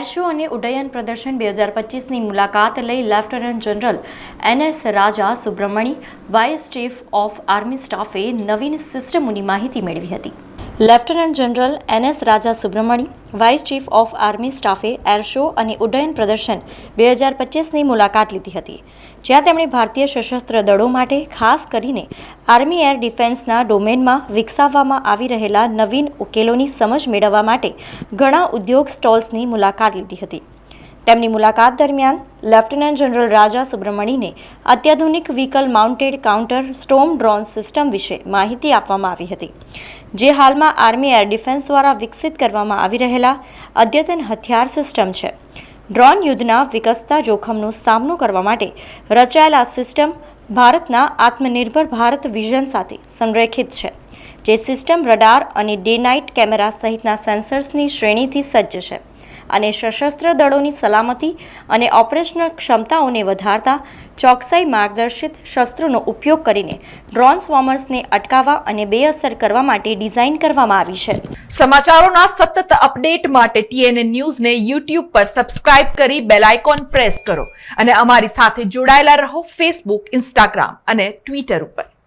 Show અને ઉડ્ડયન પ્રદર્શન બે હજાર પચીસની મુલાકાત લઈ lieutenant general N S Raja Subramani, vice chief of army સ્ટાફે નવીન સિસ્ટમોની માહિતી મેળવી હતી. Lieutenant general N S Raja Subramani vice chief of army સ્ટાફે એર શો અને ઉડ્ડયન પ્રદર્શન બે હજાર પચીસની મુલાકાત લીધી હતી, જ્યાં તેમણે ભારતીય સશસ્ત્ર દળો માટે ખાસ કરીને આર્મી એર ડિફેન્સના ડોમેનમાં વિકસાવવામાં આવી રહેલા નવીન ઉકેલોની સમજ મેળવવા માટે ઘણા ઉદ્યોગ સ્ટોલ્સની મુલાકાત લીધી હતી. તેમની મુલાકાત દરમિયાન લેફ્ટનન્ટ જનરલ રાજા સુબ્રમણીને અત્યાધુનિક vehicle mounted counter storm drone system વિશે માહિતી આપવામાં આવી હતી. જે હાલમાં આર્મી એર ડિફેન્સ દ્વારા વિકસિત કરવામાં આવી રહેલા અદ્યતન હથિયાર સિસ્ટમ છે. ડ્રોન યુદ્ધના વિકસતા જોખમનો સામનો કરવા માટે રચાયેલ સિસ્ટમ ભારતના આત્મનિર્ભર ભારત વિઝન સાથે સંરેખિત છે, જે સિસ્ટમ રડાર અને ડે નાઇટ કેમેરા સહિતના સેન્સર્સની શ્રેણીથી સજ્જ છે. અને સશસ્ત્ર દળોની સલામતી અને ઓપરેશનલ ક્ષમતાઓને વધારતા ચોકસાઈ માર્ગદર્શિત શસ્ત્રોનો ઉપયોગ કરીને ડ્રોન સ્વોમર્સને અટકાવવા અને બેઅસર કરવા માટે ડિઝાઇન કરવામાં આવી છે. સમાચારોના સતત અપડેટ માટે ટીએનએ ન્યૂઝને યુટ્યુબ પર સબસ્ક્રાઇબ કરી બેલ આઇકોન પ્રેસ કરો અને અમારી સાથે જોડાયેલા રહો ફેસબુક, ઇન્સ્ટાગ્રામ અને ટ્વિટર ઉપર.